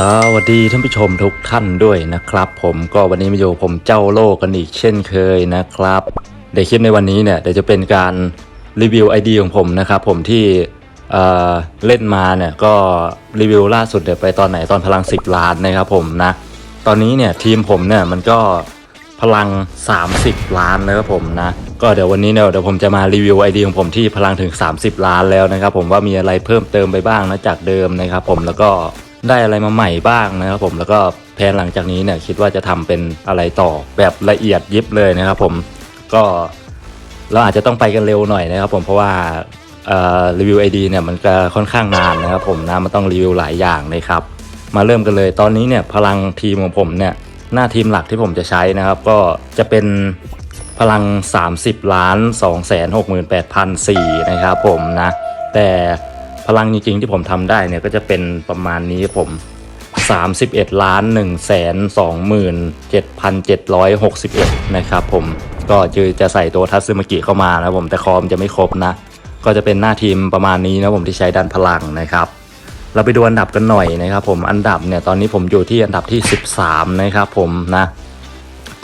สวัสดีท่านผู้ชมทุกท่านด้วยนะครับ ผมก็วันนี้มาอยู่ผมเจ้าโลกกันอีกเช่นเคยนะครับในคลิปในวันนี้เนี่ยเดี๋ยวจะเป็นการรีวิวไอ ID ของผมนะครับผมที่เเล่นมาเนี่ยก็รีวิวล่าสุดเดี๋ยวไปตอนไหนตอนพลัง 10 ล้านนะครับผมนะ ตอนนี้เนี่ยทีมผมเนี่ยมันก็พลัง 30 ล้านนะครับผมนะ ก็เดี๋ยววันนี้เนี่ยเดี๋ยวผมจะมารีวิวไอ ID ของผมที่พลังถึง 30 ล้านแล้วนะครับผมว่ามีอะไรเพิ่มเติมไปบ้างนะจากเดิมนะครับผมแล้วก็ ได้อะไรมาใหม่บ้างนะครับผมแล้วก็แผนหลังจากนี้เนี่ยคิดว่าจะทำเป็นอะไรต่อแบบละเอียดยิบเลยนะครับผมก็เราอาจจะต้องไปกันเร็วหน่อยนะครับผมเพราะว่ารีวิวไอดีเนี่ยมันก็ค่อนข้างนานนะครับผมนะมันต้องรีวิวหลายอย่างนะครับมาเริ่มกันเลยตอนนี้เนี่ยพลังทีมของผมเนี่ยหน้าทีมหลักที่ผมจะใช้นะครับก็จะเป็นพลัง 30ล้าน2 6 8 8 0 4นะครับผมนะแต่ พลังจริงๆที่ผมทำได้เนี่ยก็จะเป็นประมาณนี้ผม 31ล้าน1แสน27,761 นะครับผมก็จะจะใส่ตัวทัตสึมากิเข้ามานะผมแต่คอมจะไม่ครบนะ ก็จะเป็นหน้าทีมประมาณนี้นะผมที่ใช้ดันพลังนะครับเราไปดูอันดับกันหน่อยนะครับผมอันดับเนี่ยตอนนี้ผมอยู่ที่อันดับที่ 13 นะครับผมนะ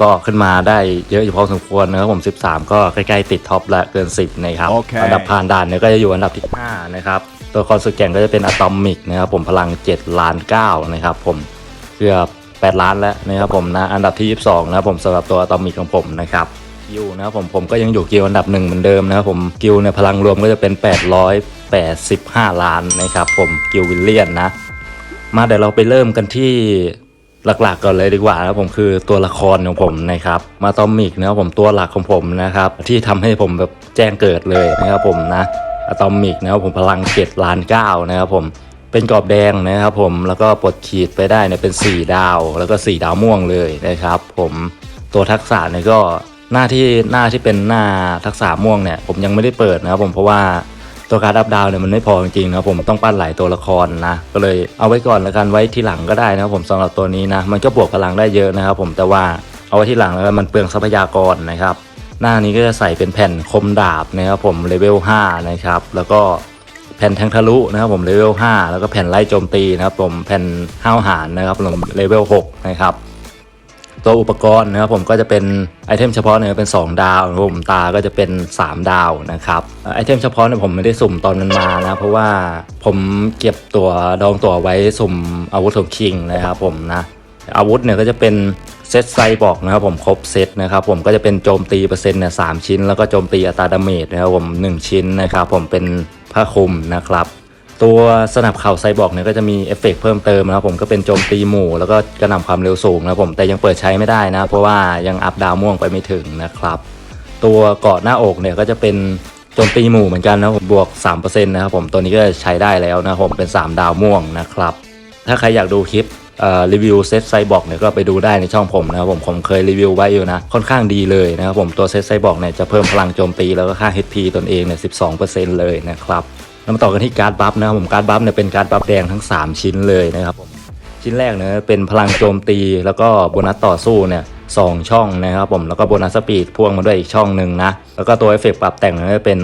ก็ขึ้นมาได้เยอะอยู่พอสมควรนะครับผม 13 ก็ใกล้ๆติดท็อปละเกิน 10 นะครับโอเคอันดับผ่านด่านเนี่ยก็จะอยู่อันดับที่ 5 นะครับ ตัวคอนสุดแก่งก็จะเป็นอะตอมิกนะครับผมพลัง 7 ล้าน 9 นะครับผมเกือบ8 ล้านแล้วนะครับผมนะอันดับที่ 22 นะครับผมสำหรับตัวอะตอมิกของผมนะครับกิลนะครับผมผมก็ยังอยู่กิลอันดับหนึ่งเหมือนเดิมนะครับผมกิลเนี่ยพลังรวมก็จะเป็น 885 ล้านนะครับผมกิลวิลเลียนนะ มาเดี๋ยวเราไปเริ่มกันที่หลักๆก่อนเลยดีกว่านะครับผมคือตัวละครของผมนะครับมาตอมิกนะครับผมตัวหลักของผมนะครับที่ทำให้ผมแบบแจ้งเกิดเลยนะครับผมนะ อะตอมิกนะครับผมพลังเจ็ดล้านเก้านะครับผมเป็นกรอบแดงนะครับผมแล้วก็ปลดขีดไปได้เนี่ยเป็น 4 ดาว แล้วก็ 4 ดาวม่วงเลยนะครับ ผมตัวทักษะเนี่ยก็หน้าที่หน้าที่เป็นหน้าทักษะม่วงเนี่ยผมยังไม่ได้เปิดนะครับผมเพราะว่าตัวการ์ดอัพดาวเนี่ยมันไม่พอจริงๆนะครับผมต้องปั้นหลายตัวละครนะก็เลยเอาไว้ก่อนแล้วกันไว้ที่หลังก็ได้นะครับผมสำหรับตัวนี้นะมันก็บวกพลังได้เยอะนะครับผมแต่ว่าเอาไว้ที่หลังแล้วกันมันเปลืองทรัพยากรนะครับ หน้านี้ก็จะใส่เป็นแผ่นคมดาบนะครับผมเลเวล5นะครับแล้วก็แผ่นแทงทะลุนะครับผมเลเวล5แล้วก็แผ่นไล่โจมตีนะครับผมแผ่นห้าวหารนะครับผมเลเวล6นะครับตัวอุปกรณ์นะครับผมก็จะเป็นไอเทมเฉพาะเนี่ยเป็น 2 ดาวนะครับผมตาก็จะเป็น 3 ดาวนะครับไอเทมเฉพาะเนี่ยผมไม่ได้สุ่มตอนมันมานะเพราะว่าผมเก็บตัวดองตัวไว้สุ่มอาวุธของคิงนะครับผมนะ อาวุธเนี่ยก็จะเป็นเซตไซบอกนะครับผมครบเซตนะครับผมก็จะเป็นโจมตีเปอร์เซ็นต์เนี่ยสามชิ้น แล้วก็โจมตีอัตราดาเมจนะครับผม1 ชิ้นนะครับผมเป็นผ้าคลุมนะครับตัวสนับเข่าไซบอร์กเนี่ยก็จะมีเอฟเฟกต์เพิ่มเติมนะครับผมก็เป็นโจมตีหมู่ แล้วก็กระหน่ำความเร็วสูงนะครับผมแต่ยังเปิดใช้ไม่ได้นะ เพราะว่ายังอัพดาวม่วงไปไม่ถึงนะครับ ตัวเกาะหน้าอกเนี่ยก็จะเป็นโจมตีหมู่เหมือนกันนะครับผมบวก 3%นะครับผมตัวนี้ก็ใช้ได้แล้วนะครับผมเป็น 3 ดาวม่วงนะครับ ถ้าใครอยากดูคลิป รีวิวเซตไซบอร์กเนี่ยก็ไปดูได้ในช่องผมนะครับผมผมเคยรีวิวไว้อยู่นะ ค่อนข้างดีเลยนะครับผมตัวเซตไซบอร์กเนี่ยจะเพิ่มพลังโจมตีแล้วก็ค่า HP ตนเองเนี่ย12%เลยนะครับแล้วมาต่อกันที่การ์ดบัฟนะครับผมการ์ดบัฟเนี่ยเป็นการ์ดบัฟแดงทั้ง 3 ชิ้นเลยนะครับผมชิ้นแรกเนี่ยเป็นพลังโจมตีแล้วก็โบนัสต่อสู้เนี่ยสองช่องนะครับผมแล้วก็โบนัสสปีดพ่วงมาด้วยอีกช่องหนึ่งนะแล้วก็ตัวเอฟเฟกต์ปรับแต่งเนี่ยเป็น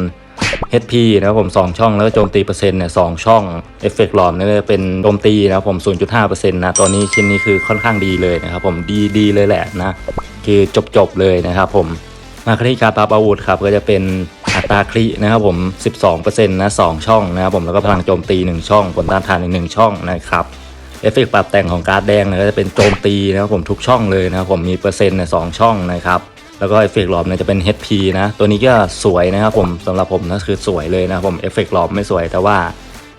HP นะครับผม 2 ช่องแล้วก็โจมตีเปอร์เซ็นต์เนี่ยสองช่องเอฟเฟกต์หลอมเนี่ยเป็นโจมตีนะครับผม 0.5%นะตัวนี้ชิ้นนี้คือค่อนข้างดีเลยนะครับผมดีดีเลยแหละนะคือจบจบเลยนะครับผมมาคลิการปรับอาวุธครับก็จะเป็นอัตราคลินะครับผม 12%นะ2ช่องนะครับผมแล้วก็พลังโจมตี 1 ช่องผลต้านทานอีก1ช่องนะครับเอฟเฟกต์ปรับแต่งของการ์ดแดงเนี่ยก็จะเป็นโจมตีนะครับผมทุกช่องเลยนะครับผมมีเปอร์เซ็นต์เนี่ยสองช่องนะครับ แล้วก็เอฟเฟกต์หลอมเนี่ยจะเป็น HP นะ ตัวนี้ก็สวยนะครับผมสำหรับผมนะคือสวยเลยนะครับผมเอฟเฟกต์หลอมไม่สวยแต่ว่า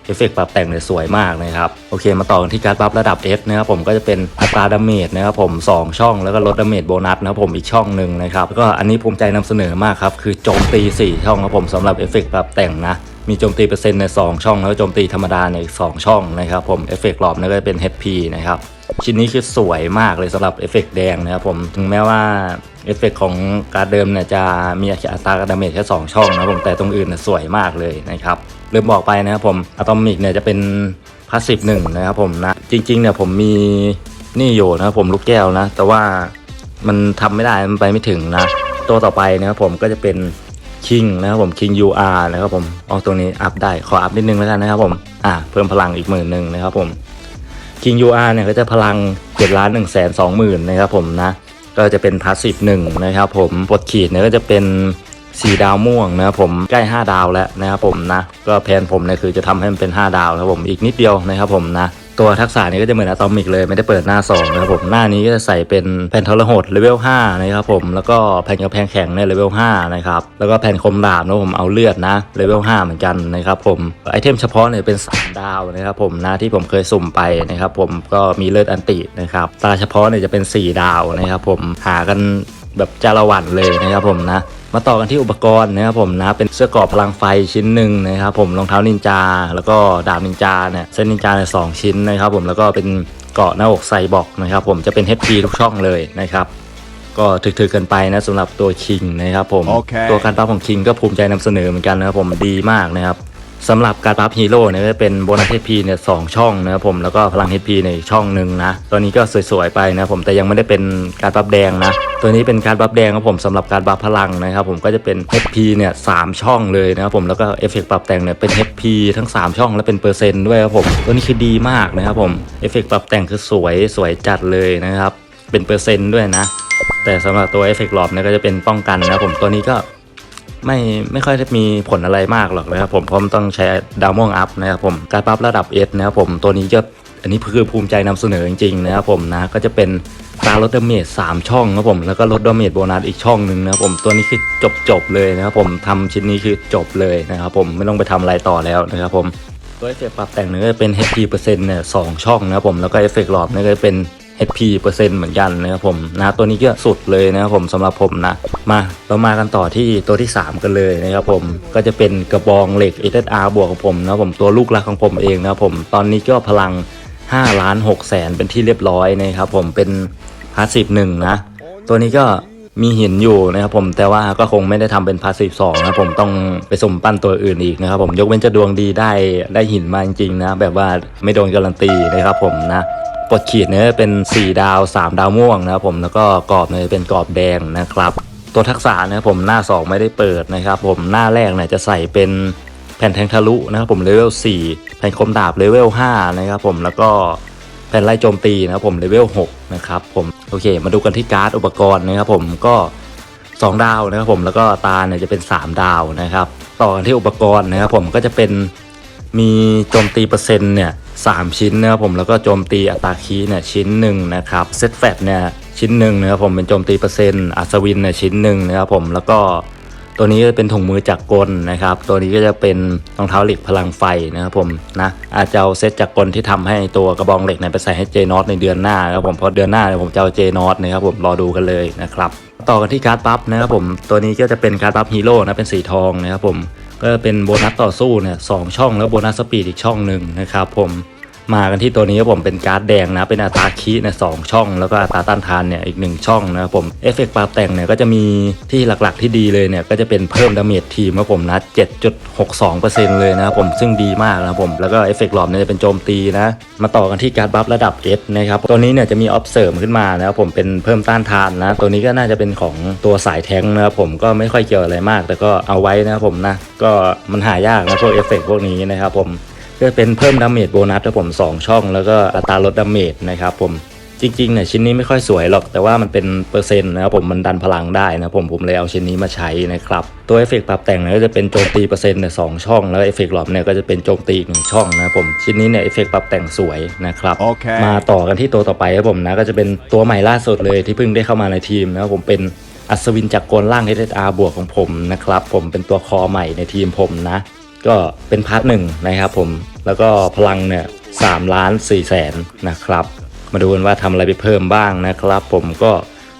เอฟเฟกต์ปรับแต่งเนี่ยสวยมากนะครับโอเค มาต่อกันที่การ์ดบัฟระดับ S นะครับผมก็จะเป็นอัตราดาเมจนะครับผมสองช่องแล้วก็ลดดาเมจโบนัสนะครับผมอีกช่องหนึ่งนะครับแล้วก็อันนี้ภูมิใจนำเสนอมากครับคือโจมตี 4 ช่องครับผมสำหรับเอฟเฟกต์ปรับแต่งนะมีโจมตีเปอร์เซ็นต์ใน 2 ช่อง แล้วโจมตีธรรมดาในอีก2ช่องนะครับผมเอฟเฟกต์หลอมนั่นก็จะเป็น HP นะครับชิ้นนี้คือสวยมากเลยสำหรับเอฟเฟกต์แดงนะครับผมถึงแม้ว่า เอฟเฟกต์ของการเดิมเนี่ยจะมีอัตราดาเมจแค่2ช่องนะผมแต่ตรงอื่นเนี่ยสวยมากเลยนะครับลืมบอกไปนะครับผมอะตอมิกเนี่ยจะเป็นพาสซีฟหนึ่งนะครับผมนะจริงๆเนี่ยผมมีนี่อยู่นะครับผมลูกแก้วนะ แต่ว่ามันทำไม่ได้มันไปไม่ถึงนะตัวต่อไปนะครับผมก็จะเป็นคิงนะครับผม King UR นะครับผมเอาตรงนี้อัพได้ขออัพนิดนึงแล้วกันนะครับผมอ่าเพิ่มพลังอีกหมื่นหนึ่งนะครับผม King UR เนี่ยก็จะพลัง7ล้าน1 2 0 0 0 0นะครับผมนะ ก็จะเป็นพาสซีฟหนึ่งนะครับผมปดขีดเนี่ยก็จะเป็นสีดาวม่วงนะครับผมใกล้5ดาวแล้วนะครับผมนะก็แผนผมเนี่ยคือจะทำให้มันเป็น5ดาวนะครับผมอีกนิดเดียวนะครับผมนะ ตัวทักษะนี้ก็จะเหมือนอะตอมิกเลยไม่ได้เปิดหน้า2นะครับผมหน้านี้ก็จะใส่เป็นแผ่นทรหดเลเวล5นะครับผมแล้วก็แผ่นกระแพงแข็งในเลเวล5นะครับแล้วก็แผ่นคมดาบนะผมเอาเลือดนะเลเวล5เหมือนกันนะครับผมไอเทมเฉพาะเนี่ยเป็น3ดาวนะครับผมนะที่ผมเคยสุ่มไปนะครับผมก็มีเลือดอันตินะครับตาเฉพาะเนี่ยจะเป็น 4 ดาวนะครับผมหากันแบบจาละวันเลยนะครับผมนะ มาต่อกันที่อุปกรณ์นะครับผมนะเป็นเสื้อกรอบพลังไฟชิ้นหนึ่งนะครับผมรองเท้านินจา แล้วก็ดาบนินจาเนี่ยเส้นนินจาเนี่ยสองชิ้นนะครับผมแล้วก็เป็นเกราะหน้าอกไซบอกนะครับผมจะเป็น HP ทุกช่องเลยนะครับก็ถึกๆกันไปนะสำหรับตัวคิงนะครับผมโอเคตัวการปั๊บของคิงก็ภูมิใจนำเสนอเหมือนกันนะครับผมดีมากนะครับ สำหรับการปั๊บฮีโร่เนี่ยก็เป็นโบนัส HP เนี่ยสองช่องนะครับผมแล้วก็พลัง HP ในช่องหนึ่งนะตัวนี้ก็สวยๆไปนะผมแต่ยังไม่ได้เป็นการปั๊บแดงนะ ตัวนี้เป็นการบัฟแดงครับผมสำหรับการบัฟพลังนะครับผมก็จะเป็น HP เนี่ยสามช่องเลยนะครับผมแล้วก็เอฟเฟกต์ปรับแต่งเนี่ยเป็น HP ทั้ง 3 ช่องและเป็นเปอร์เซ็นต์ด้วยครับผมตัวนี้คือดีมากนะครับผมเอฟเฟกต์ปรับแต่งคือสวยสวยจัดเลยนะครับเป็นเปอร์เซ็นต์ด้วยนะ แต่สำหรับตัวเอฟเฟกต์หลอบเนี่ยก็จะเป็นป้องกันนะครับผมตัวนี้ก็ ไม่ไม่ค่อยได้มีผลอะไรมากหรอกนะครับผมเพราะมันต้องใช้ดาวม่วงอัพนะครับผมการปรับระดับ S นะครับผมตัวนี้จะอันนี้คือภูมิใจนำเสนอจริงๆนะครับผมนะก็จะเป็นตาลดดาเมจ3ช่องนะครับผมแล้วก็ลดดาเมจโบนัสอีกช่องหนึ่งนะครับผมตัวนี้คือจบจบเลยนะครับผมทำชิ้นนี้คือจบเลยนะครับผมไม่ต้องไปทำอะไรต่อแล้วนะครับผมตัวเอฟเฟกต์ปรับแต่งเนี่ยก็จะเป็น HP เปอร์เซ็นต์เนี่ยสองช่องนะครับผมแล้วก็เอฟเฟกต์หลอดเนี่ยก็จะเป็น HP เปอร์เซ็นต์เหมือนกันนะครับผมนะตัวนี้ก็สุดเลยนะครับผมสำหรับผมนะ มาเรามากันต่อที่ตัวที่ 3 กันเลยนะครับผมก็จะเป็นกระบองเหล็ก SSR บวกของผมนะครับผมตัวลูกรักของผมเองนะครับผมตอนนี้ก็พลัง5ล้าน6แสนเป็นที่เรียบร้อยนะครับผมเป็นพาสซีฟหนึ่งนะ ตัวนี้ก็มีหินอยู่นะครับผมแต่ว่าก็คงไม่ได้ทำเป็นพาสซีฟสองนะผมต้องไปสมปั้นตัวอื่นอีกนะครับผมยกเว้นจะดวงดีได้ได้หินมาจริงๆนะ แบบว่าไม่โดนการันตีนะครับผมนะ ปลดขีดเนี่ยเป็น 4 ดาว 3 ดาวม่วงนะครับผมแล้วก็กรอบเนี่ยเป็นกรอบแดงนะครับตัวทักษะนะครับผมหน้า 2 ไม่ได้เปิดนะครับผมหน้าแรกเนี่ยจะใส่เป็นแผ่นแทงทะลุนะครับผมเลเวล4แผ่นคมดาบเลเวล5นะครับผมแล้วก็แผ่นไล่โจมตีนะครับผมเลเวล6นะครับผมโอเค มาดูกันที่การ์ดอุปกรณ์นะครับผมก็ 2 ดาวนะครับผมแล้วก็ตาเนี่ยจะเป็น 3 ดาวนะครับ ต่อกันที่อุปกรณ์นะครับผมก็จะเป็นมีโจมตีเปอร์เซ็นต์เนี่ย สามชิ้นนะครับผมแล้วก็โจมตีอัตราคีเนี่ยชิ้นหนึ่งนะครับเซตแฟตเนี่ยชิ้นหนึ่งนะครับผมเป็นโจมตีเปอร์เซ็นต์อัศวินเนี่ยชิ้นหนึ่งนะครับผมแล้วก็ตัวนี้ก็เป็นถุงมือจักกลนะครับ ตัวนี้ก็จะเป็นรองเท้าเหล็กพลังไฟนะครับผมนะอาจจะเอาเซตจักกลที่ทำให้ตัวกระบองเหล็กเนี่ยไปใส่ให้เจนอตในเดือนหน้านะครับผมเพราะเดือนหน้าเนี่ยผมจะเอาเจนอตนะครับผมรอดูกันเลยนะครับ ต่อกันที่การ์ดบัฟนะครับผมตัวนี้ก็จะเป็นการ์ดบัฟฮีโร่นะเป็นสีทองนะครับผม ก็เป็นโบนัสต่อสู้เนี่ยสองช่องแล้วโบนัสสปีดอีกช่องหนึ่งนะครับผม มากันที่ตัวนี้ครับผมเป็นการ์ดแดงนะ เป็นอัตราคีนี่ยสองช่อง แล้วก็อัตราต้านทานเนี่ยอีกหนึ่งช่องนะครับผมเอฟเฟกต์ปาบแต่งเนี่ยก็จะมีที่หลักๆที่ดีเลยเนี่ยก็จะเป็นเพิ่มดาเมจทีมครับผมนะ 7.62%เลยนะครับผมซึ่งดีมากนะครับผมแล้วก็เอฟเฟกต์หลอมเนี่ยจะเป็นโจมตีนะ มาต่อกันที่การ์ดบัฟระดับ S นะครับตัวนี้เนี่ยจะมีออฟเสริมขึ้นมานะครับผมเป็นเพิ่มต้านทานนะ ตัวนี้ก็น่าจะเป็นของตัวสายแทงค์นะครับผมก็ไม่ค่อยเกี่ยวอะไรมาก แต่ก็เอาไว้นะครับผมนะก็มันหายากนะพวกเอฟเฟกต์พวกนี้นะครับผม ก็เป็นเพิ่มดาเมจโบนัสครับผม 2 ช่อง แล้วก็อัตราลดดาเมจนะครับผมจริงๆเนี่ยชิ้นนี้ไม่ค่อยสวยหรอกแต่ว่ามันเป็นเปอร์เซ็นต์นะครับผมมันดันพลังได้นะผมผมเลยเอาชิ้นนี้มาใช้นะครับตัวเอฟเฟกต์ปรับแต่งเนี่ยก็จะเป็นโจมตีเปอร์เซ็นต์เนี่ยสองช่องแล้วเอฟเฟกต์หลอมเนี่ยก็จะเป็นโจมตีอีกหนึ่งช่องนะครับผมชิ้นนี้เนี่ยเอฟเฟกต์ปรับแต่งสวยนะครับโอเคมาต่อกันที่ตัวต่อไปครับผมนะก็จะเป็นตัวใหม่ล่าสุดเลยที่เพิ่งได้เข้ามาในทีมนะครับผมเป็นอัศวินจักรกลล่าง SSR บวกของผมนะครับผมเป็นตัวคอใหม่ในทีมผมนะ ก็เป็นพาร์ทหนึ่งนะครับผมแล้วก็พลังเนี่ยสามล้านสี่แสนนะครับ มาดูกันว่าทำอะไรไปเพิ่มบ้างนะครับ ผมก็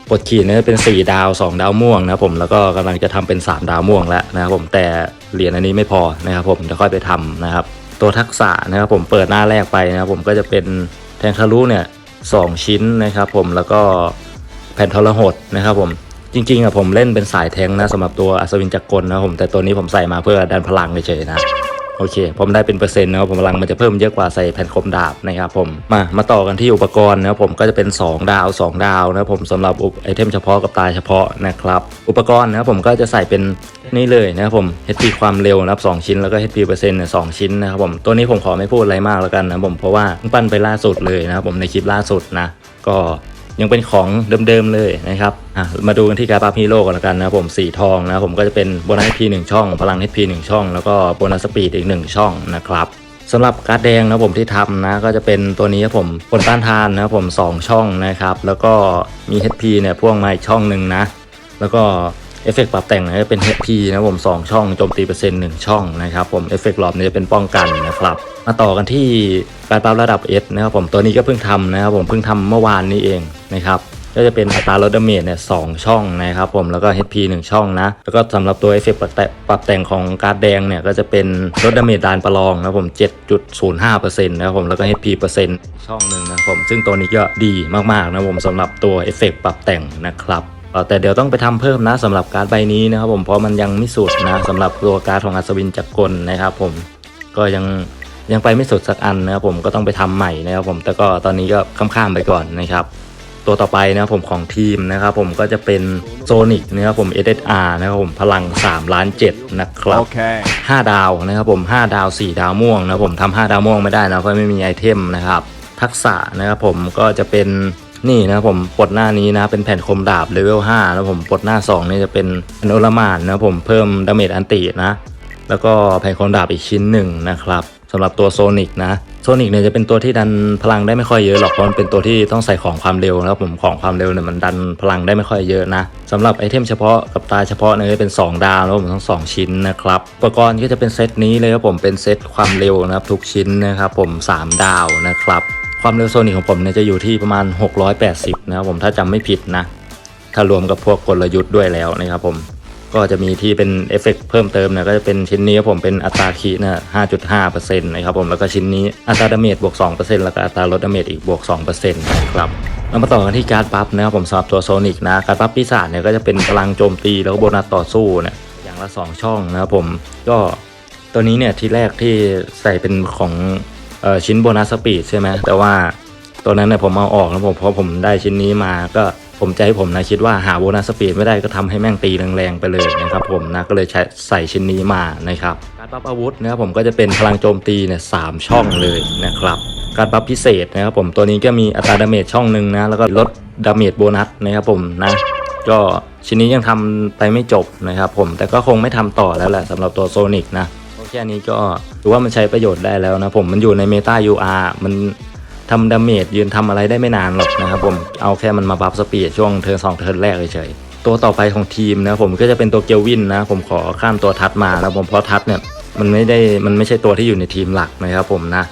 ปดขีดเนี่ยเป็น 4 ดาว 2 ดาวม่วงนะครับผมแล้วก็กำลังจะทำเป็น 3 ดาวม่วงแล้วนะครับผมแต่เหรียญอันนี้ไม่พอนะครับผมจะค่อยไปทำนะครับ ตัวทักษะนะครับผมเปิดหน้าแรกไปนะครับผมก็จะเป็นแทงทะลุเนี่ยสองชิ้นนะครับผมแล้วก็แผ่นทรหดนะครับผม จริงๆอะผมเล่นเป็นสายแทงนะสำหรับตัวอัศวินจักรกลนะผมแต่ตัวนี้ผมใส่มาเพื่อดันพลังเฉยๆนะโอเค ผมได้เป็นเปอร์เซ็นต์นะครับผมพลังมันจะเพิ่มเยอะกว่าใส่แผ่นคมดาบนะครับผมมามาต่อกันที่อุปกรณ์นะครับผมก็จะเป็น 2 ดาว 2 ดาวนะครับผมสำหรับไอเทมเฉพาะกับตายเฉพาะนะครับอุปกรณ์นะครับผมก็จะใส่เป็นนี่เลยนะครับผม HP ความเร็วนะครับ2ชิ้นแล้วก็ HP เปอร์เซ็นต์สองชิ้นนะครับผมตัวนี้ผมขอไม่พูดอะไรมากแล้วกันนะผมเพราะว่าปั้นไปล่าสุดเลยนะครับผมในคลิปล่าสุดนะก็ ยังเป็นของเดิมๆเลยนะครับอะมาดูกันที่การ์ดฮีโร่ก่อนละกันนะผมสีทองนะผมก็จะเป็นโบนัส HP 1ช่อง พลัง HP 1ช่อง แล้วก็โบนัสสปีดอีก1ช่องนะครับสำหรับการ์ดแดงนะผมที่ทำนะก็จะเป็นตัวนี้ครับผมผลต้านทานนะครับผม 2 ช่องนะครับ แล้วก็มี HP เนี่ยพ่วงมาอีกช่องหนึ่งนะ แล้วก็เอฟเฟกต์ปรับแต่งเนี่ยเป็น HP นะผม 2 ช่องโจมตีเปอร์เซ็นต์1ช่องนะครับผมเอฟเฟกต์หลอดเนี่ยจะเป็นป้องกันนะครับ มาต่อกันที่การปรับระดับ S นะครับผมตัวนี้ก็เพิ่งทำนะครับผมเพิ่งทำเมื่อวานนี้เอง นะครับก็จะเป็นอัตราลดดาเมจเนี่ยสช่องนะครับผมแล้วก็ HP 1 ช่องนะ แล้วก็สำหรับตัวเอฟเฟกต์ปรับแต่ปรับแต่งของการ์ดแดงเนี่ยก็จะเป็นลดดาเมจดานประลองนะครับผม 7.05%นะครับผมแล้วก็ HP เปอร์เซ็นต์ช่องหนึ่งนะครับผม ซึ่งตัวนี้ก็ดีมากๆนะครับผมสำหรับตัวเอฟเฟกต์ปรับแต่งนะครับแต่เดี๋ยวต้องไปทำเพิ่มนะสำหรับการ์ดใบนี้นะครับผมเพราะมันยังไม่สุดนะสำหรับตัวการ์ดของอัศวินจักรกลนะครับผมก็ยังยังไปไม่สุดสักอันนะครับผมก็ต้องไปทำใหม่นะครับผมแต่ก็ตอนนี้ก็ข้ามๆไปก่อนนะครับ ตัวต่อไปนะครับผมของทีมนะครับผมก็จะเป็นโซนิกนะครับผม SSR นะครับผมพลัง3ล้าน7นะครับ Okay. 5 ดาวนะครับผม 5 ดาว 4 ดาวม่วงนะครับผมทำ5ดาวม่วงไม่ได้นะเพราะไม่มีไอเทมนะครับ ทักษะนะครับผมก็จะเป็นนี่นะครับผมปลดหน้านี้นะเป็นแผ่นคมดาบเลเวล5แล้วผมปลดหน้า2นี่จะเป็นอนุรมานนะครับผมเพิ่มดาเมจอันตินะแล้วก็แผ่นคมดาบอีกชิ้นหนึ่งนะครับ สำหรับตัวโซนิกนะโซนิกเนี่ยจะเป็นตัวที่ดันพลังได้ไม่ค่อยเยอะหรอกเพราะมันเป็นตัวที่ต้องใส่ของความเร็วนะครับผมของความเร็วเนี่ยมันดันพลังได้ไม่ค่อยเยอะนะสำหรับไอเทมเฉพาะกับตาเฉพาะเนี่ยเป็น 2 ดาวแล้วผมทั้ง2ชิ้นนะครับอุปกรณ์ก็จะเป็นเซตนี้เลยครับผมเป็นเซตความเร็วนะครับทุกชิ้นนะครับผม 3 ดาวนะครับความเร็วโซนิกของผมเนี่ยจะอยู่ที่ประมาณ 680 นะครับผมถ้าจำไม่ผิดนะถ้ารวมกับพวกกลยุทธ์ด้วยแล้วนะครับผม ก็จะมีที่เป็นเอฟเฟกต์เพิ่มเติมนี่ยก็จะเป็นชิ้นนี้ครับผมเป็นอัตราคีย์นะ5.5%นะครับผมแล้วก็ชิ้นนี้อัตราดาเมจบวก 2%แล้วก็อัตราลดดาเมจอีกบวก 2%นะครับเรามาต่อกันที่การ์ดบัฟนะครับผมสำหรับตัวโซนิกนะการ์ดบัฟปีศาจเนี่ยก็จะเป็นพลังโจมตีแล้วก็โบนัสต่อสู้เนี่ยอย่างละ 2 ช่องนะครับผมก็ตัวนี้เนี่ยที่แรกที่ใส่เป็นของออชิ้นโบนัสสปีดใช่ไหมแต่ว่าตัวนั้นเนี่ยผมเอาออกนะผมเพราะผมได้ชิ้นนี้มาก็ ผมใจผมนะคิดว่าหาโบนัสสปีดไม่ได้ก็ทำให้แม่งตีแรงๆไปเลยนะครับผมนะก็เลยใช้ใส่ชิ้นนี้มานะครับการบัฟอาวุธนะครับผมก็จะเป็นพลังโจมตีเนี่ยสามช่องเลยนะครับการบัฟพิเศษนะครับผมตัวนี้ก็มีอัตราดาเมจช่องหนึ่งนะแล้วก็ลดดาเมจโบนัสนะครับผมนะก็ชิ้นนี้ยังทำไปไม่จบนะครับผมแต่ก็คงไม่ทำต่อแล้วแหละสำหรับตัวโซนิกนะโอเคอันนี้ก็ถือว่ามันใช้ประโยชน์ได้แล้วนะผมมันอยู่ในเมตา UR มัน ทำดาเมจยืนทำอะไรได้ไม่นานหรอกนะครับผมเอาแค่มันมาบัฟสปีดช่วงเทิร์นสองเทิร์นแรกเฉยตัวต่อไปของทีมนะผมก็จะเป็นตัวเกลวินนะผมขอข้ามตัวทัดมาแล้วผมเพราะทัดเนี่ยมันไม่ได้มันไม่ใช่ตัวที่อยู่ในทีมหลักนะครับผมนะ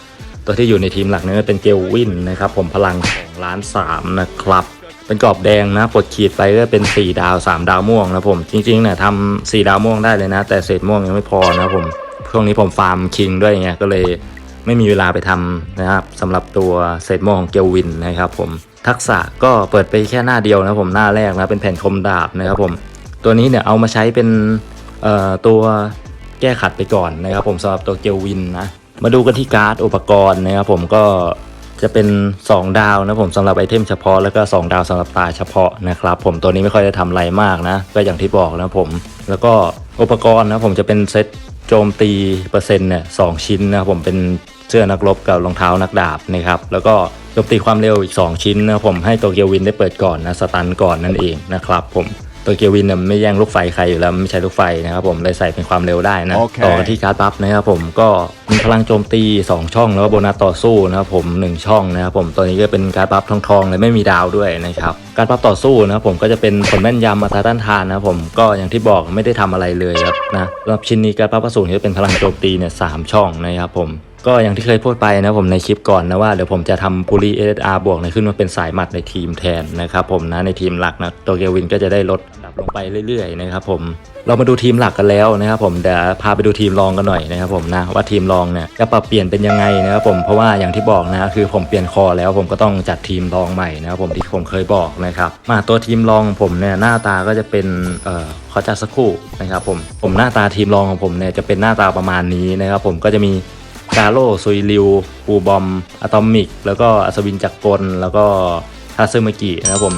ตัวที่อยู่ในทีมหลักเนี่ยเป็นเกลวินนะครับผมพลัง2ล้าน3นะครับเป็นกรอบแดงนะปลดขีดไปก็เป็น 4 ดาว 3 ดาวม่วงนะผมจริงๆเนี่ยทำ4ดาวม่วงได้เลยนะ แต่เศษม่วงยังไม่พอนะผมช่วงนี้ผมฟาร์มคิงด้วยไงก็เลย ไม่มีเวลาไปทำนะครับสำหรับตัวเซตโมของเกลวินนะครับผมทักษะก็เปิดไปแค่หน้าเดียวนะผมหน้าแรกนะเป็นแผ่นคมดาบนะครับผมตัวนี้เนี่ยเอามาใช้เป็นตัวแก้ขัดไปก่อนนะครับผมสำหรับตัวเกลวินนะมาดูกันที่การ์ดอุปกรณ์นะครับผมก็จะเป็น 2 ดาวนะผมสำหรับไอเทมเฉพาะแล้วก็ 2 ดาวสำหรับตาเฉพาะนะครับผมตัวนี้ไม่ค่อยได้ทำอะไรมากนะ ก็อย่างที่บอกนะผม แล้วก็อุปกรณ์นะผมจะเป็นเซต โจมตีเปอร์เซ็นต์เนี่ยสองชิ้นนะครับผมเป็นเสื้อนักรบกับรองเท้านักดาบนะครับแล้วก็โจมตีความเร็วอีก 2 ชิ้นนะครับผมให้ตัวเกียววินได้เปิดก่อนนะสตันก่อนนั่นเองนะครับผม ตัวเกียววินเนี่ยไม่แย่งลูกไฟใครอยู่แล้วไม่ใช่ลูกไฟนะครับผมเลยใส่เป็นความเร็วได้นะโอเคต่อกันที่การ์ดบัฟนะครับผมก็มีพลังโจมตี 2 ช่องแล้วก็โบนัสต่อสู้นะครับผม1ช่องนะครับผมตัวนี้ก็เป็นการ์ดบัฟทองทองๆเลยไม่มีดาวด้วยนะครับการ์ดบัฟต่อสู้นะครับผมก็จะเป็นผลแม่นยำอัตราต้านทานนะครับผมก็อย่างที่บอกไม่ได้ทำอะไรเลยครับนะสำหรับชิ้นนี้การ์ดบัฟประสูนจะเป็นพลังโจมตีเนี่ยสามช่องนะครับผม ก็อย่างที่เคยพูดไปนะผมในคลิปก่อนนะว่าเดี๋ยวผมจะทำปูรีเอสอาร์บวกเนี่ยขึ้นมาเป็นสายหมัดในทีมแทนนะครับผมนะในทีมหลักนะตัวเกลวินก็จะได้ลดอันดับ ลงไปเรื่อยๆนะครับผมเรามาดูทีมหลักกันแล้วนะครับผมเดี๋ยวพาไปดูทีมรองกันหน่อยนะครับผมนะว่าทีมรองเนี่ยจะปรับเปลี่ยนเป็นยังไงนะครับผมเพราะว่าอย่างที่บอกนะคือผมเปลี่ยนคอแล้วผมก็ต้องจัดทีมรองใหม่นะครับผมที่ผมเคยบอกนะครับมาตัวทีมรองผมเนี่ยหน้าตาก็จะเป็นเอ่อขอจัดสักครู่นะครับผมผมหน้าตาทีมรองของผมเนี่ยจะเป็นหน้าตาประมาณนี้นะครับผมก็จะมีกาโลซุยริวปูบอมอะตอมิก แล้วก็อัศวินจักรกลแล้วก็ทาซึมากินะครับผม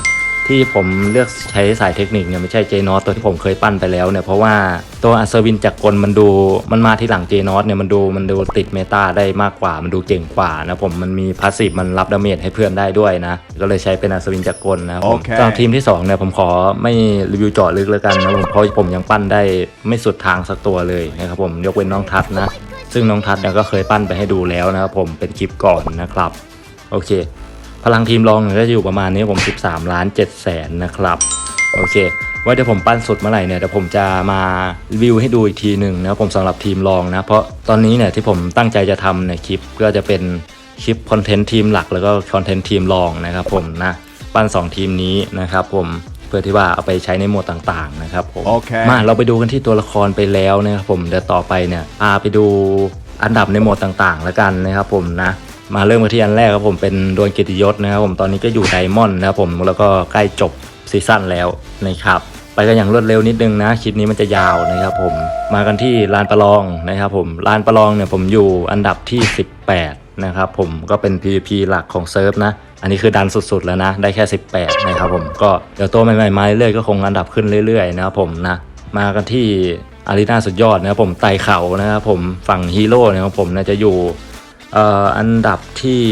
ที่ผมเลือกใช้สายเทคนิคเนี่ยไม่ใช่เจนอตตัวที่ผมเคยปั้นไปแล้วเนี่ยเพราะว่าตัวอัศวินจักรกลมันดูมันมาที่หลังเจนอตเนี่ยมันดูมันดูติดเมตาได้มากกว่า มันดูเก่งกว่านะผมมันมีพาสซีฟมันรับดาเมจให้เพื่อนได้ด้วยนะ ก็เลยใช้เป็นอัศวินจักรกลนะครับผมโอเคสำหรับทีมที่สองเนี่ยผมขอไม่รีวิวเจาะลึกแล้วกันนะผมเพราะผมยังปั้นได้ไม่สุดทางสักตัวเลยนะครับผมยกเว้นน้องทัศน์นะซึ่งน้องทัศน์เนี่ยก็เคยปั้นไปให้ดูแล้วนะครับผมเป็นคลิปก่อนนะครับ โอเค พลังทีมรองเนี่ยก็จะอยู่ประมาณนี้ผม 13 ล้าน7แสนนะครับ โอเค ไว่าเดี๋ยวผมปั้นสุดเมื่อไหร่เนี่ยเดี๋ยวผมจะมารีวิวให้ดูอีกทีหนึ่งนะครับผมสำหรับทีมรองนะ เพราะตอนนี้เนี่ยที่ผมตั้งใจจะทำเนี่ยคลิปก็จะเป็นคลิปคอนเทนต์ทีมหลักแล้วก็คอนเทนต์ทีมรองนะครับผมนะปั้น 2 ทีมนี้นะครับผมเพื่อที่ว่าเอาไปใช้ในโหมดต่างๆนะครับผมโอเคมาเราไปดูกันที่ตัวละครไปแล้วนะครับผมเดี๋ยวต่อไปเนี่ยพาไปดูอันดับในโหมดต่างๆ แล้วกันนะครับผมนะ มาเริ่มกันที่อันแรกครับผมเป็นดวลเกียรติยศนะครับผมตอนนี้ก็อยู่ไดมอนด์นะครับผมแล้วก็ใกล้จบซีซั่นแล้วนะครับไปกันอย่างรวดเร็วนิดนึงนะคลิปนี้มันจะยาวนะครับผมมากันที่ลานประลองนะครับผมลานประลองเนี่ยผมอยู่อันดับที่ 18นะครับผมก็เป็น PVP หลักของเซิร์ฟนะอันนี้คือดันสุดๆแล้วนะได้แค่ 18นะครับผมก็เดี๋ยวตัวใหม่ๆมาเรื่อยๆก็คงอันดับขึ้นเรื่อยๆนะครับผมนะมากันที่อารีนาสุดยอดนะครับผมไต่เขานะครับผมฝั่งฮีโร่นะครับผมน่าจะอยู่ อันดับที่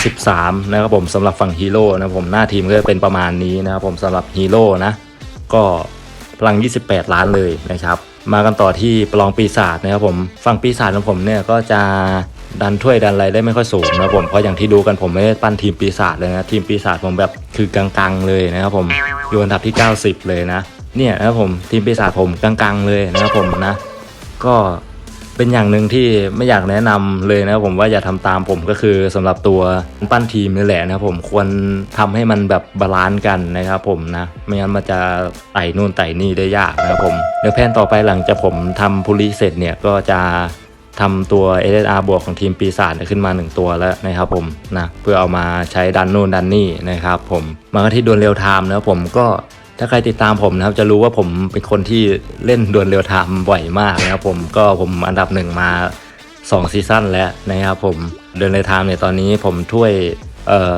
13 นะครับผมสำหรับฝั่งฮีโร่นะผมหน้าทีมก็จะเป็นประมาณนี้นะครับผมสำหรับฮีโร่นะก็พลัง 28 ล้านเลยนะครับ มากันต่อที่ปลองปีศาจนะครับผมฝั่งปีศาจของผมเนี่ยก็จะดันถ้วยดันอะไรได้ไม่ค่อยสูงนะครับผมเพราะอย่างที่ดูกันผมไม่ได้ปั้นทีมปีศาจเลยนะทีมปีศาจผมแบบคือกลางๆเลยนะครับผมอยู่อันดับที่ 90 เลยนะเนี่ยนะครับผมทีมปีศาจผมกลางๆเลยนะครับผมนะ ก็ เป็นอย่างหนึ่งที่ไม่อยากแนะนำเลยนะครับผมว่าอย่าทำตามผมก็คือสำหรับตัวปั้นทีมนี่แหละนะครับผมควรทำให้มันแบบบาลานซ์กันนะครับผมนะไม่งั้นมันจะไต่นู่นไต่นี่ได้ยากนะครับผมเดี๋ยวแผนต่อไปหลังจากผมทำพูลิเสร็จเนี่ยก็จะทำตัว SSR บวกของทีมปีศาจขึ้นมา 1 ตัวแล้วนะครับผมนะเพื่อเอามาใช้ดันนู่นดันนี่นะครับผมมาที่ดวลเรียวไทม์นะครับผมก็ ถ้าใครติดตามผมนะครับ จะรู้ว่าผมเป็นคนที่เล่นดวลเรียวไทม์บ่อยมากนะครับผมก็ผมอันดับหนึ่งมา2ซีซั่นแล้วนะครับผมดวลเรียวไทม์เนี่ยตอนนี้ผมถ้วยเอ่อ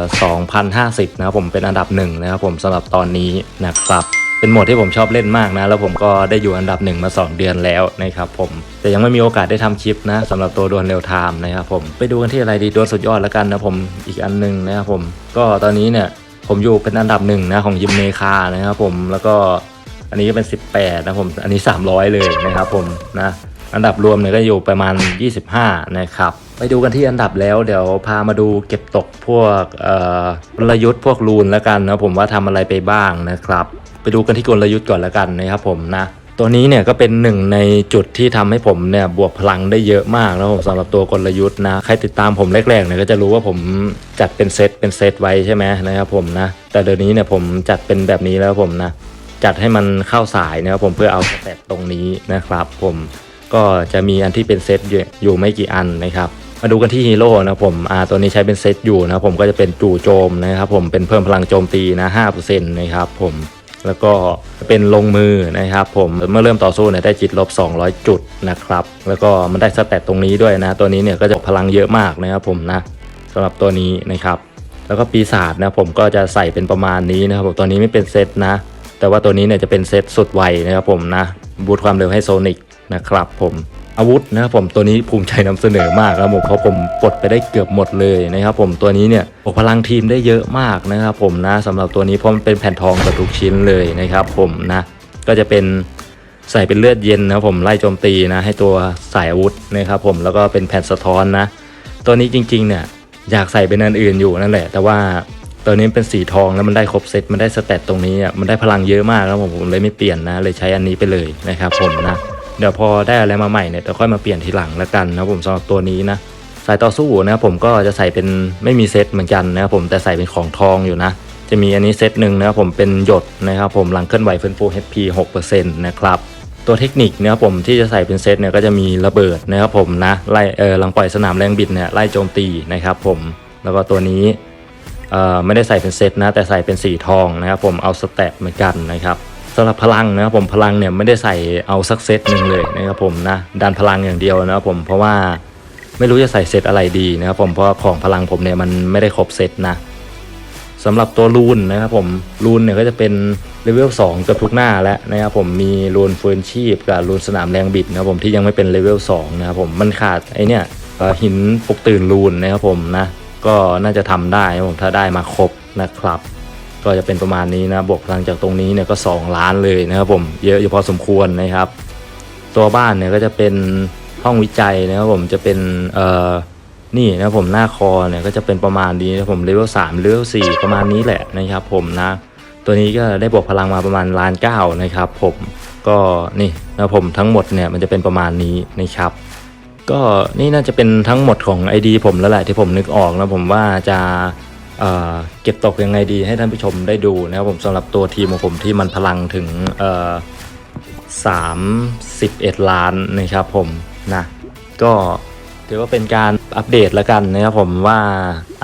2,050 นะครับผมเป็นอันดับหนึ่งนะครับผมสำหรับตอนนี้นะครับเป็นโหมดที่ผมชอบเล่นมากนะ แล้วผมก็ได้อยู่อันดับหนึ่งมา 2 เดือนแล้วนะครับผมแต่ยังไม่มีโอกาสได้ทำคลิปนะสำหรับตัวดวลเรียวไทม์นะครับผมไปดูกันที่อะไรดีดวลสุดยอดแล้วกันนะผมอีกอันหนึงนะครับผม ก็ตอนนี้เนี่ย ผมอยู่เป็นอันดับหนึ่งนะของยิมเมคานะครับผมแล้วก็อันนี้ก็เป็น 18 นะผมอันนี้ 300 เลยนะครับผมนะอันดับรวมเนี่ยก็อยู่ประมาณ 25 นะครับไปดูกันที่อันดับแล้วเดี๋ยวพามาดูเก็บตกพวกเอ่อกลยุทธ์พวกรูนแล้วกันนะผมว่าทำอะไรไปบ้างนะครับ ไปดูกันที่กลยุทธ์ก่อนแล้วกันนะครับผมนะ ตัวนี้เนี่ยก็เป็นหนึ่งในจุดที่ทำให้ผมเนี่ยบวกพลังได้เยอะมากแล้วผมสำหรับตัวกลยุทธ์นะใครติดตามผมแรกๆเนี่ยก็จะรู้ว่าผมจัดเป็นเซตเป็นเซตไว้ใช่ไหมนะครับผมนะแต่เดี๋ยวนี้เนี่ยผมจัดเป็นแบบนี้แล้วผมนะจัดให้มันเข้าสายนะครับผมเพื่อเอาสเตตตรงนี้นะครับ ผมก็จะมีอันที่เป็นเซตอยู่อยู่ไม่กี่อันนะครับมาดูกันที่ฮีโร่นะผมอ่าตัวนี้ใช้เป็นเซตอยู่นะผมก็จะเป็นจู่โจมนะครับผมเป็นเพิ่มพลังโจมตีนะ5%นะครับผม แล้วก็เป็นลงมือนะครับผมเมื่อเริ่มต่อสู้เนี่ยได้จิตลบ 200 จุดนะครับแล้วก็มันได้สแตตตรงนี้ด้วยนะ ตัวนี้เนี่ยก็จะพลังเยอะมากนะครับผมนะสำหรับตัวนี้นะครับ แล้วก็ปีศาจนะผมก็จะใส่เป็นประมาณนี้นะครับผมตัวนี้ไม่เป็นเซตนะ แต่ว่าตัวนี้เนี่ยจะเป็นเซตสุดไวนะครับผมนะบูทความเร็วให้โซนิกนะครับผม อาวุธนะครับผมตัวนี้ภูมิใจนำเสนอมากแล้วผมเพราะผมปลดไปได้เกือบหมดเลยนะครับผมตัวนี้เนี่ยบวกพลังทีมได้เยอะมากนะครับผมนะสำหรับตัวนี้เพราะมันเป็นแผ่นทองกับทุกชิ้นเลยนะครับผมนะก็จะเป็นใส่เป็นเลือดเย็นนะครับผมไล่โจมตีนะให้ตัวสายอาวุธนะครับผมแล้วก็เป็นแผ่นสะท้อนนะตัวนี้จริงๆเนี่ยอยากใส่เป็นอันอื่นอยู่นั่นแหละ แต่ว่าตัวนี้เป็นสีทองแล้วมันได้ครบเซตมันได้สเตตตรงนี้อะมันได้พลังเยอะมากแล้วผมผมเลยไม่เปลี่ยนนะเลยใช้อันนี้ไปเลยนะครับผมนะ เดี๋ยวพอได้อะไรมาใหม่เนี่ยเดี๋ยวค่อยมาเปลี่ยนทีหลังแล้วกันนะผมสำหรับตัวนี้นะสายต่อสู้นะครับผมก็จะใส่เป็นไม่มีเซตเหมือนกันนะครับผมแต่ใส่เป็นของทองอยู่นะ จะมีอันนี้เซตหนึ่งนะครับผมเป็นหยดนะครับผมหลังเคลื่อนไหวฟื้นฟู HP 6%นะครับตัวเทคนิคนะครับผมที่จะใส่เป็นเซตเนี่ยก็จะมีระเบิดนะครับผมนะไล่เออหลังปล่อยสนามแรงบิดเนี่ยไล่โจมตีนะครับผมแล้วก็ตัวนี้เอ่อไม่ได้ใส่เป็นเซตนะแต่ใส่เป็นสีทองนะครับผมเอาสแตทเหมือนกันนะครับ สำหรับพลังนะครับผมพลังเนี่ยไม่ได้ใส่เอาสักเซตหนึ่งเลยนะครับผมนะดันพลังอย่างเดียวนะครับผมเพราะว่าไม่รู้จะใส่เซตอะไรดีนะครับผมเพราะของพลังผมเนี่ยมันไม่ได้ครบเซตนะสำหรับตัวรูนนะครับผมรูนเนี่ยก็จะเป็นเลเวล2กือบทุกหน้าแล้วนะครับผมมีรูนเฟิร์นชีพกับรูนสนามแรงบิดนะครับผมที่ยังไม่เป็นเลเวล2นะครับผมมันขาดไอเนี่ยหินปลุกตื่นรูนนะครับผมนะก็น่าจะทำได้นะครับผมถ้าได้มาครบนะครับ ก็จะเป็นประมาณนี้นะบวกพลังจากตรงนี้เนี่ยก็ 2 ล้านเลยนะครับผมเยอะอยู่พอสมควรนะครับ ตัวบ้านเนี่ยก็จะเป็นห้องวิจัยนะครับผมจะเป็นเอ่อนี่นะครับผมหน้าคอเนี่ยก็จะเป็นประมาณนี้นะครับผมเลเวลสามเลเวลสี่ประมาณนี้แหละนะครับผมนะ ตัวนี้ก็ได้บวกพลังมาประมาณล้านเก้านะครับผมก็นี่นะครับผมทั้งหมดเนี่ยมันจะเป็นประมาณนี้นะครับก็นี่น่าจะเป็นทั้งหมดของ ID ผมแล้วแหละที่ผมนึกออกนะผมว่าจะ เก็บตกยังไงดีให้ท่านผู้ชมได้ดูนะครับผมสำหรับตัวทีมของผมที่มันพลังถึงเอ่อ31ล้านนะครับผมนะก็ถือว่าเป็นการอัปเดตแล้วกันนะครับผมว่า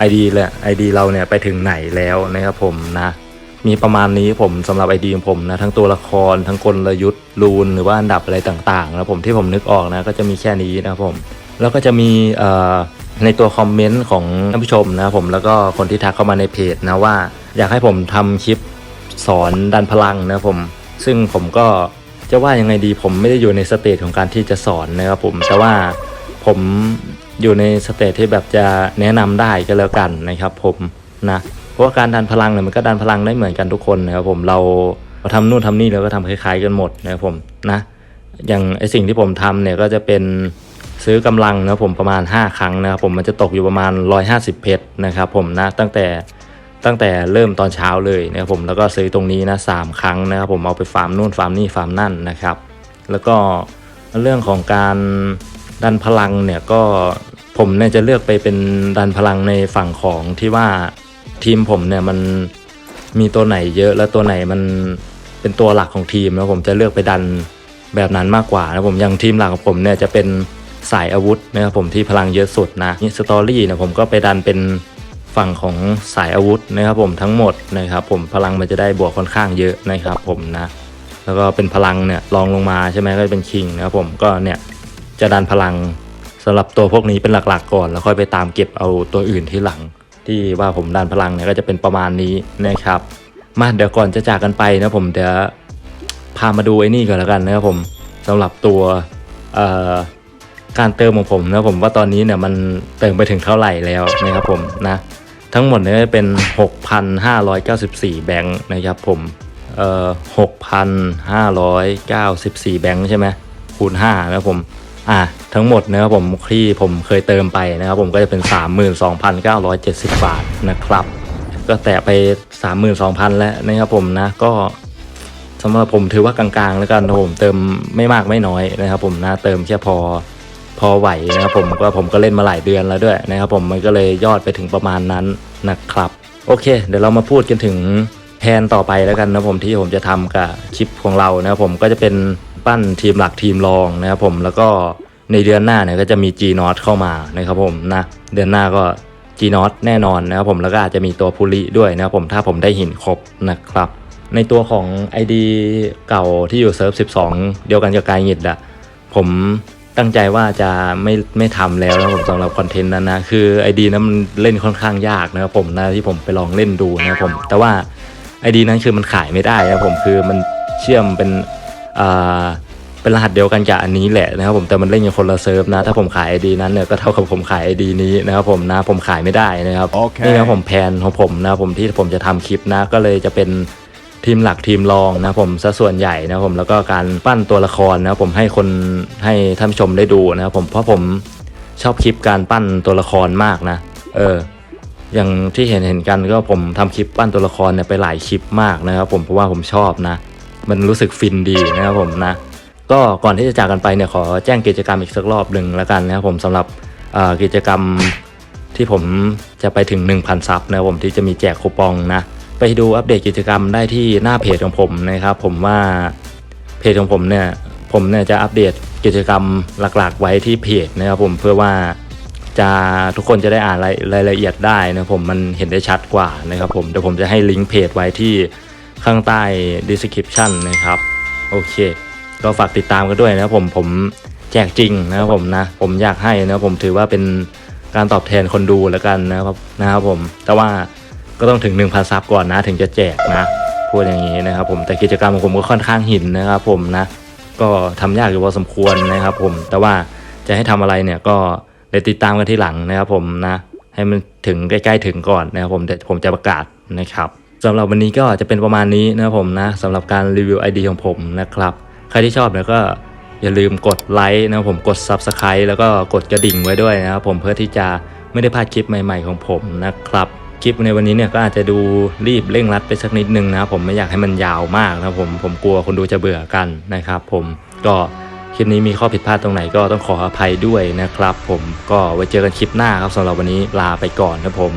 ID แหละ ID เราเนี่ยไปถึงไหนแล้วนะครับผมนะมีประมาณนี้ผมสำหรับ ID ของผมนะทั้งตัวละครทั้งกลยุทธ์รูนหรือว่าอันดับอะไรต่างๆนะผมที่ผมนึกออกนะก็จะมีแค่นี้นะครับผมแล้วก็จะมีเอ่อ ในตัวคอมเมนต์ของท่านผู้ชมนะครับผมแล้วก็คนที่ทักเข้ามาในเพจนะว่า อยากให้ผมทำคลิปสอนดันพลังนะครับผม ซึ่งผมก็จะว่ายังไงดีผมไม่ได้อยู่ในสเตจของการที่จะสอนนะครับผมแต่ว่าผมอยู่ในสเตจที่แบบจะแนะนำได้ก็แล้วกันนะครับ ผมนะเพราะว่าการดันพลังเนี่ยมันก็ดันพลังได้เหมือนกันทุกคนนะครับผมเราเราทำนู่นทำนี่เราก็ทำคล้ายๆกันหมดนะครับผมนะอย่างไอสิ่งที่ผมทำเนี่ยก็จะเป็น ซื้อกำลังนะผมประมาณ 5 ครั้งนะครับผมมันจะตกอยู่ประมาณ 150 เพชรนะครับผมนะตั้งแต่ตั้งแต่เริ่มตอนเช้าเลยนะครับผมแล้วก็ซื้อตรงนี้นะสามครั้งนะครับผมเอาไปฟาร์มนู่นฟาร์มนี่ฟาร์มนั่นนะครับ แล้วก็เรื่องของการดันพลังเนี่ยก็ผมเนี่ยจะเลือกไปเป็นดันพลังในฝั่งของที่ว่าทีมผมเนี่ยมันมีตัวไหนเยอะแล้วตัวไหนมันเป็นตัวหลักของทีมแล้วผมจะเลือกไปดันแบบนั้นมากกว่านะผมอย่างทีมหลักของผมเนี่ยจะเป็น สายอาวุธนะครับผมที่พลังเยอะสุดนะนี่สตอรี่นี่ยผมก็ไปดันเป็นฝั่งของสายอาวุธนะครับผมทั้งหมดนะครับผมพลังมันจะได้บวกค่อนข้างเยอะนะครับผมนะแล้วก็เป็นพลังเนี่ยรองลงมาใช่ไหมก็เป็นคิงนะครับผมก็เนี่ยจะดันพลังสำหรับตัวพวกนี้เป็นหลักๆก่อน แล้วค่อยไปตามเก็บเอาตัวอื่นที่หลัง ที่ว่าผมดันพลังเนี่ยก็จะเป็นประมาณนี้นะครับมาเดี๋ยวก่อนจะจากกันไปนะผมเดี๋ยวพามาดูไอ้นี่ก่อนแล้วกันนะครับผมสำหรับตัวเอ่อ การเติมของผมนะผมว่าตอนนี้เนี่ยมันเติมไปถึงเท่าไหร่แล้วนะครับผมนะทั้งหมดเนี่ยเป็น 6,594 แบงค์นะครับผมเอ่อ6,594 แบงค์ใช่ไหมคูณ5นะผมอะทั้งหมดนะครับผมที่ผมเคยเติมไปนะครับผมก็จะเป็น 32,970 บาทนะครับ ก็แตะไป 32,000 แล้วนะครับผมนะก็สำหรับผมถือว่ากลางๆ แล้วกันนะผมเติมไม่มากไม่น้อยนะครับผมนะเติมแค่พอ พอไหวนะครับผมก็ผมก็เล่นมาหลายเดือนแล้วด้วยนะครับผมมันก็เลยยอดไปถึงประมาณนั้นนะครับโอเค เดี๋ยวเรามาพูดกันถึงแผนต่อไปแล้วกันนะผมที่ผมจะทำกับคลิปของเรานะครับผมก็จะเป็นปั้นทีมหลักทีมรองนะครับผมแล้วก็ในเดือนหน้าเนี่ยก็จะมี G n o t เข้ามานะครับผมนะเดือนหน้าก็ G n o t แน่นอนนะครับผมแล้วก็อาจจะมีตัวพูลิด้วยนะครับผมถ้าผมได้หินครบนะครับในตัวของ ID เก่าที่อยู่เซิร์ฟ 12 เดียวกันกับกายหิดอะผม ตั้งใจว่าจะไม่ไม่ทำแล้วนะผมสำหรับคอนเทนต์นั้นนะคือ ID นั้นมันเล่นค่อนข้างยากนะครับผมนะที่ผมไปลองเล่นดูนะครับผมแต่ว่า ID นั้นคือมันขายไม่ได้นะครับผมคือมันเชื่อมเป็นอ่าเป็นรหัสเดียวกันกับอันนี้แหละนะครับผมแต่มันเล่นกันคนละเซิร์ฟนะถ้าผมขาย ID นั้นเนี่ยก็เท่ากับผมขาย ID นี้นะครับผมนะผมขายไม่ได้นะครับโอเคนี่นะครับผมแผนของผมนะครับผมที่ผมจะทำคลิปนะก็เลยจะเป็น ทีมหลักทีมรองนะผมซะส่วนใหญ่นะผมแล้วก็การปั้นตัวละครนะผมให้คนให้ท่านผู้ชมได้ดูนะผมเพราะผมชอบคลิปการปั้นตัวละครมากนะ เออ อย่างที่เห็นเห็นกันก็ผมทำคลิปปั้นตัวละครเนี่ยไปหลายคลิปมากนะครับผมเพราะว่าผมชอบนะ มันรู้สึกฟินดีนะครับผมนะ ก็ก่อนที่จะจากกันไปเนี่ยขอแจ้งกิจกรรมอีกสักรอบหนึ่งแล้วกันนะครับผมสำหรับกิจกรรมที่ผมจะไปถึง 1,000 ซับนะผมที่จะมีแจกคูปองนะ ไปดูอัปเดตกิจกรรมได้ที่หน้าเพจของผมนะครับ ผมว่าเพจของผมเนี่ยผมเนี่ยจะอัปเดตกิจกรรมหลักๆ ไว้ที่เพจนะครับผมเพื่อว่าจะทุกคนจะได้อ่านรายรายละเอียดได้นะผมมันเห็นได้ชัดกว่านะครับผมเดี๋ยวผมจะให้ลิงก์เพจไว้ที่ข้างใต้ description นะครับโอเค ก็ฝากติดตามกันด้วยนะครับผมผมแจกจริงนะครับผมนะผมอยากให้นะครับผมถือว่าเป็นการตอบแทนคนดูแล้วกันนะครับนะครับผม แต่ว่า ก็ต้องถึง 1,000 ซับก่อนนะ ถึงจะแจกนะพูดอย่างนี้นะครับผมแต่กิจกรรมของผมก็ค่อนข้างหินนะครับผมนะก็ทำยากอยู่พอสมควรนะครับผมแต่ว่าจะให้ทำอะไรเนี่ยก็เดี๋ยวติดตามกันที่หลังนะครับผมนะให้มันถึงใกล้ๆถึงก่อนนะครับผมเดี๋ยวผมจะประกาศนะครับสำหรับวันนี้ก็จะเป็นประมาณนี้นะครับผมนะสำหรับการรีวิว ID ของผมนะครับใครที่ชอบเนี่ยก็อย่าลืมกดไลค์นะครับผมกด Subscribe แล้วก็กดกระดิ่งไว้ด้วยนะครับผมเพื่อที่จะไม่ได้พลาดคลิปใหม่ ๆ ของผมนะครับ คลิปในวันนี้เนี่ยก็อาจจะดูรีบเร่งรัดไปสักนิดนึงนะครับผมไม่อยากให้มันยาวมากนะผมผมกลัวคนดูจะเบื่อกันนะครับผมก็คลิปนี้มีข้อผิดพลาดตรงไหนก็ต้องขออภัยด้วยนะครับ ผมก็ไว้เจอกันคลิปหน้าครับสำหรับวันนี้ลาไปก่อนครับผม